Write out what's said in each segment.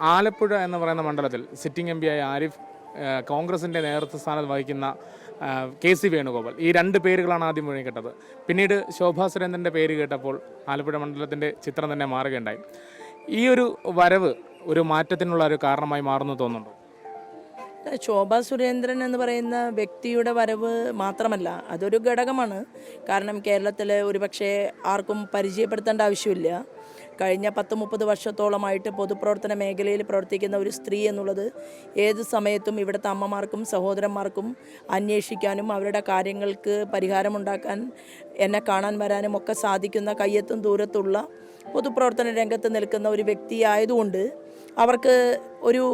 ആലപ്പുഴ എന്ന് പറയുന്ന മണ്ഡലത്തിൽ സിറ്റിംഗ് എം ആയ ആരിഫ് കോൺഗ്രസിന്റെ നേതൃത്വ സ്ഥാനത്ത് വഹിക്കുന്ന കെ സി വേണുഗോപാൽ. ഈ രണ്ട് പേരുകളാണ് ആദ്യം മുഴുവൻ കേട്ടത് പിന്നീട് ശോഭാ സുരേന്ദ്രന്റെ പേര് കേട്ടപ്പോൾ ആലപ്പുഴ മണ്ഡലത്തിന്റെ ചിത്രം തന്നെ മാറുകയുണ്ടായി. ഈ ഒരു വരവ് ഒരു മാറ്റത്തിനുള്ള ഒരു കാരണമായി മാറുന്നു തോന്നുന്നുണ്ടോ? ശോഭാ സുരേന്ദ്രൻ എന്ന് പറയുന്ന വ്യക്തിയുടെ വരവ് മാത്രമല്ല അതൊരു ഘടകമാണ്. കാരണം കേരളത്തിൽ ഒരുപക്ഷെ ആർക്കും പരിചയപ്പെടുത്തേണ്ട ആവശ്യമില്ല. കഴിഞ്ഞ പത്ത് മുപ്പത് വർഷത്തോളമായിട്ട് പൊതുപ്രവർത്തന മേഖലയിൽ പ്രവർത്തിക്കുന്ന ഒരു സ്ത്രീ എന്നുള്ളത് ഏത് സമയത്തും ഇവിടുത്തെ അമ്മമാർക്കും സഹോദരന്മാർക്കും അന്വേഷിക്കാനും അവരുടെ കാര്യങ്ങൾക്ക് പരിഹാരമുണ്ടാക്കാൻ എന്നെ കാണാൻ വരാനും ഒക്കെ സാധിക്കുന്ന കയ്യെത്തും ദൂരത്തുള്ള പൊതുപ്രവർത്തന രംഗത്ത് നിൽക്കുന്ന ഒരു വ്യക്തിയായതുകൊണ്ട് അവർക്ക് ഒരു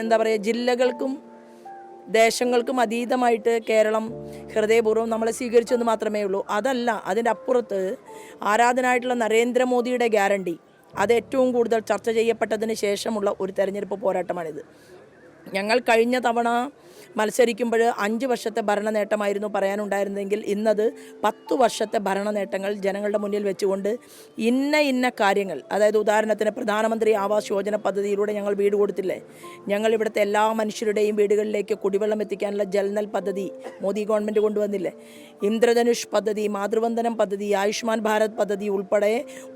എന്താ പറയുക ജില്ലകൾക്കും ദേശങ്ങൾക്കും അതീതമായിട്ട് കേരളം ഹൃദയപൂർവം നമ്മളെ സ്വീകരിച്ചെന്ന് മാത്രമേ ഉള്ളൂ. അതല്ല അതിന്റെ അപ്പുറത്ത് ആരാധനായിട്ടുള്ള നരേന്ദ്രമോദിയുടെ ഗ്യാരണ്ടി. അത് ഏറ്റവും കൂടുതൽ ചർച്ച ചെയ്യപ്പെട്ടതിന് ശേഷമുള്ള ഒരു തെരഞ്ഞെടുപ്പ് പോരാട്ടമാണിത്. ഞങ്ങൾ കഴിഞ്ഞ തവണ മത്സരിക്കുമ്പോൾ അഞ്ച് വർഷത്തെ ഭരണ നേട്ടമായിരുന്നു പറയാനുണ്ടായിരുന്നെങ്കിൽ ഇന്നത് പത്തു വർഷത്തെ ഭരണ നേട്ടങ്ങൾ ജനങ്ങളുടെ മുന്നിൽ വെച്ചുകൊണ്ട് ഇന്ന ഇന്ന കാര്യങ്ങൾ അതായത് ഉദാഹരണത്തിന് പ്രധാനമന്ത്രി ആവാസ് യോജന പദ്ധതിയിലൂടെ ഞങ്ങൾ വീട് കൊടുത്തില്ലേ? ഞങ്ങൾ ഇവിടുത്തെ എല്ലാ മനുഷ്യരുടെയും വീടുകളിലേക്ക് കുടിവെള്ളം എത്തിക്കാനുള്ള ജൽനൽ പദ്ധതി മോദി ഗവൺമെന്റ് കൊണ്ടുവന്നില്ലേ? ഇന്ദ്രധനുഷ് പദ്ധതി മാതൃവന്ദനം പദ്ധതി ആയുഷ്മാൻ ഭാരത് പദ്ധതി ഉൾപ്പെടെ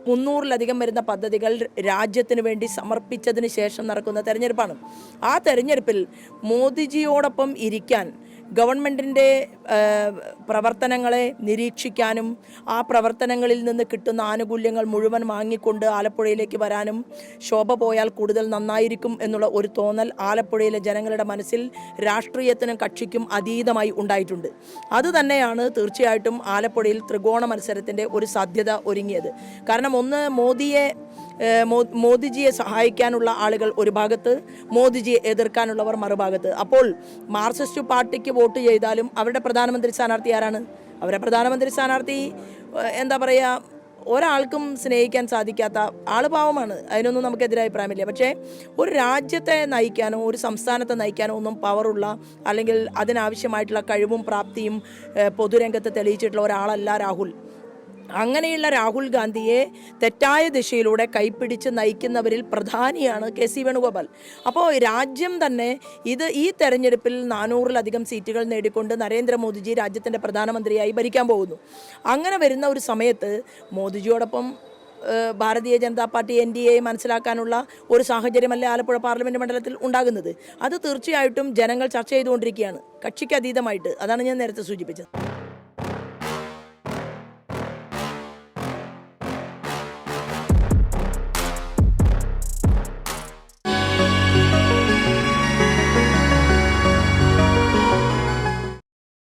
മുന്നൂറിലധികം വരുന്ന പദ്ധതികൾ രാജ്യത്തിന് വേണ്ടി സമർപ്പിച്ചതിന് ശേഷം നടക്കുന്ന തെരഞ്ഞെടുപ്പാണ്. ആ തെരഞ്ഞെടുപ്പിൽ മോദിജിയോടൊപ്പം ഇരിക്കാൻ ഗവൺമെന്റിന്റെ പ്രവർത്തനങ്ങളെ നിരീക്ഷിക്കാനും ആ പ്രവർത്തനങ്ങളിൽ നിന്ന് കിട്ടുന്ന ആനുകൂല്യങ്ങൾ മുഴുവൻ വാങ്ങിക്കൊണ്ട് ആലപ്പുഴയിലേക്ക് വരാനും ശോഭ പോയാൽ കൂടുതൽ നന്നായിരിക്കും എന്നുള്ള ഒരു തോന്നൽ ആലപ്പുഴയിലെ ജനങ്ങളുടെ മനസ്സിൽ രാഷ്ട്രീയത്തിനും കക്ഷിക്കും അതീതമായി ഉണ്ടായിട്ടുണ്ട്. അതുതന്നെയാണ് തീർച്ചയായിട്ടും ആലപ്പുഴയിൽ ത്രികോണ മത്സരത്തിന്റെ ഒരു സാധ്യത ഒരുങ്ങിയത്. കാരണം ഒന്ന് മോദിയെ മോദിജിയെ സഹായിക്കാനുള്ള ആളുകൾ ഒരു ഭാഗത്ത് മോദിജിയെ എതിർക്കാനുള്ളവർ മറുഭാഗത്ത്. അപ്പോൾ മാർക്സിസ്റ്റ് പാർട്ടിക്ക് വോട്ട് ചെയ്താലും അവരുടെ പ്രധാനമന്ത്രി സ്ഥാനാർത്ഥി ആരാണ്? അവരുടെ പ്രധാനമന്ത്രി സ്ഥാനാർത്ഥി എന്താ പറയുക ഒരാൾക്കും സ്നേഹിക്കാൻ സാധിക്കാത്ത ആൾ പാവമാണ്. അതിനൊന്നും നമുക്ക് എതിരഭിപ്രായമില്ല പക്ഷേ ഒരു രാജ്യത്തെ നയിക്കാനോ ഒരു സംസ്ഥാനത്തെ നയിക്കാനോ ഒന്നും പവറുള്ള അല്ലെങ്കിൽ അതിനാവശ്യമായിട്ടുള്ള കഴിവും പ്രാപ്തിയും പൊതുരംഗത്ത് തെളിയിച്ചിട്ടുള്ള ഒരാളല്ല രാഹുൽ. അങ്ങനെയുള്ള രാഹുൽ ഗാന്ധിയെ തെറ്റായ ദിശയിലൂടെ കൈപ്പിടിച്ച് നയിക്കുന്നവരിൽ പ്രധാനിയാണ് കെ സി വേണുഗോപാൽ. അപ്പോൾ രാജ്യം തന്നെ ഇത് ഈ തെരഞ്ഞെടുപ്പിൽ നാനൂറിലധികം സീറ്റുകൾ നേടിക്കൊണ്ട് നരേന്ദ്രമോദിജി രാജ്യത്തിന്റെ പ്രധാനമന്ത്രിയായി ഭരിക്കാൻ പോകുന്നു. അങ്ങനെ വരുന്ന ഒരു സമയത്ത് മോദിജിയോടൊപ്പം Bharatiya Janata party N D A മനസ്സിലാക്കാനുള്ള ഒരു സാഹചര്യമല്ലേ ആലപ്പുഴ പാർലമെന്റ് മണ്ഡലത്തിൽ ഉണ്ടാകുന്നത്. അത് തീർച്ചയായിട്ടും ജനങ്ങൾ ചർച്ച ചെയ്തുകൊണ്ടിരിക്കുകയാണ്. കക്ഷിക്ക് അതീതമായിട്ട്. അതാണ് ഞാൻ നേരത്തെ സൂചിപ്പിച്ചത്.